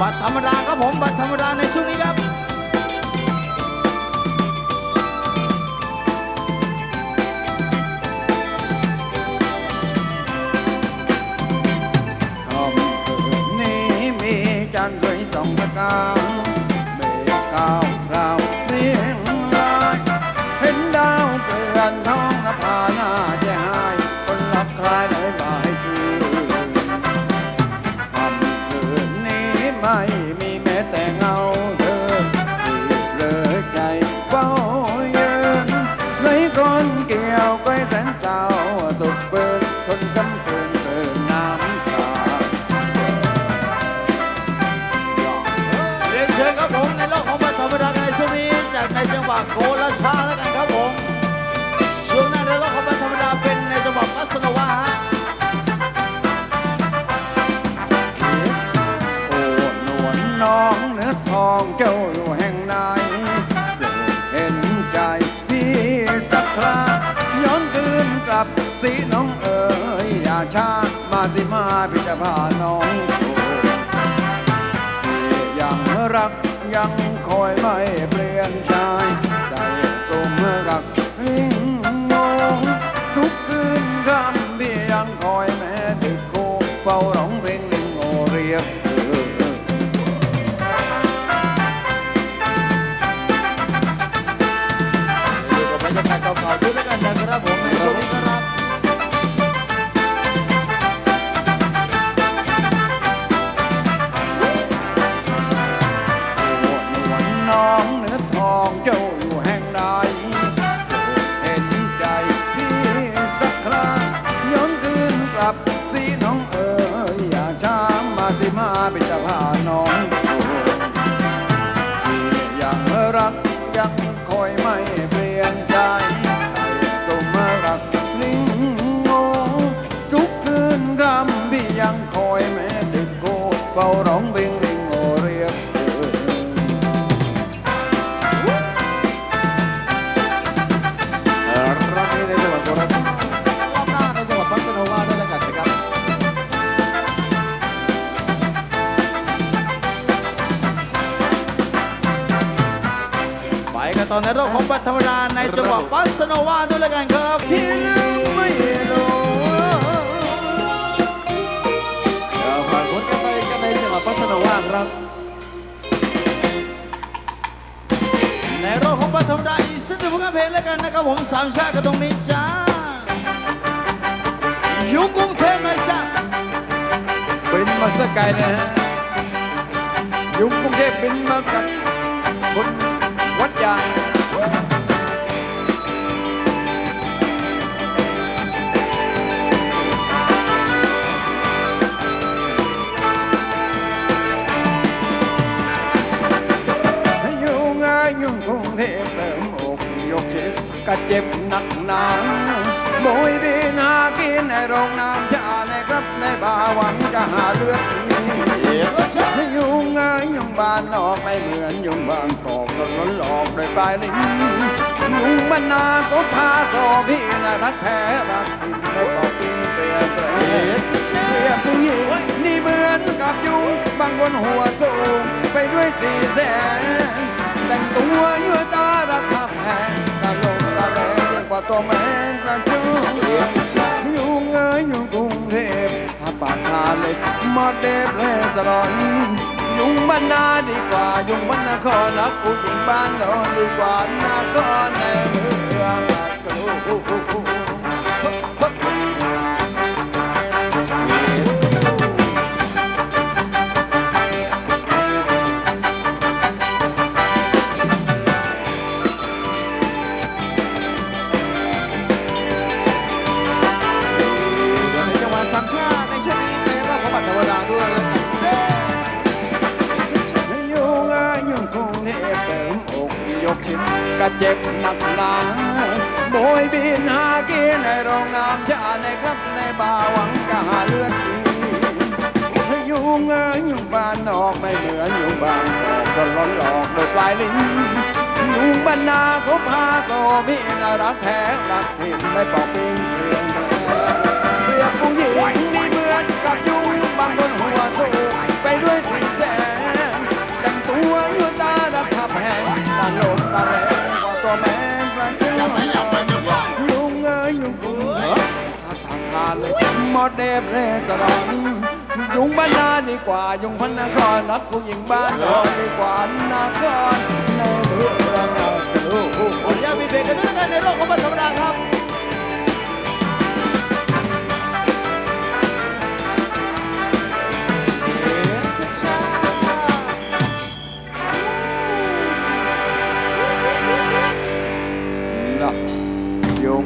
บัตรธรรมดาครับผมบัตรธรรมดาในช่วงนี้ครับคำคืนนี้มีจันทร์สวยสองประการะโคราชาแล้วกันครับผมช่วงหน้าในโลกของบัตรธรรมดาเป็นในจังหวะปัสโนวาฮะโอ้หนวลน้องเนื้อทองเจ้าอยู่แห่งไหนโปรดเห็นใจพี่สักคราย้อนคืนกลับสีน้องเอ๋ยอย่าช้ามาสิมาพี่จะพาน้องโปรดพี่ยังรักยังคอยไม่เปลี่ยนชายใจ กับบรรยากาศเก่าๆด้วยแลกันนะครับผม ต่อในรอบของบัตรธรรมดาในจังหวัดปัสโนวาด้วยแล้วกันครับพี่ลืมไม่รู้เดี๋ยวผ่านพ้นกันไปกันในจังหวัดปัสโนวาครับในรอบของบัตรธรรมดาอีกสักหนึ่งผลงานเพลงแล้วกันนะครับผมสามชาติกันตรงนี้จ้ายุคกรุงเทพหน่อยจ้าบินมาสกายนะฮะยุงกรุงเทพบินมากับคน วัดยางให้อยู่ง่ายยุ่งกรุงเทพเติมอกยกเจ็ บ้านนอกไม่เหมือนยุ่งบางกอกตนล้นหลอกโดวยปลายลิ้นยุ่งบรรณาโสภาโสพี่นรักแท้รักจริงไม่บอกกินเปรียบเปรยเปรียบผู้หญิงนี่เหมือนกับยุงบางคนหัวสูงไปด้วยสีแสงแต่งตัวยั่วตาราคาแพงตาลงตาแรงยิ่งกว่าตัวแมงกระจุงยุงเอ้ยยุงกรุงเทพถ้าปากทาเล็กมอดเดฟและสลอน ยุงบ้านนาดีกว่ายุงบ้านนคอนักผู้หญิงบ้านนอนดีกว่านาคอในเมืองอัดกรู กชิ้นกะเจ็บหนักหนาโบยบินหากินในโรงน้ำชาในครับในบ่าหวังจะหาเลือดดีให้อยู่ง่ายยุ่งบ้านนอกไม่เหมือนอยู่บ้างกอกก็ล้อนหลอกโดยปลายลิ้นยุ่งบรรณาโสภาโสพี่นรักแท้รักถิ่นไม่ปอกปิงเปลี่ยงเปรียบ หมดเดบเลสลอนยุงบ้านนาดีกว่า ยุงพันนครนัดผู้หญิงบ้านนอนดีกว่านัก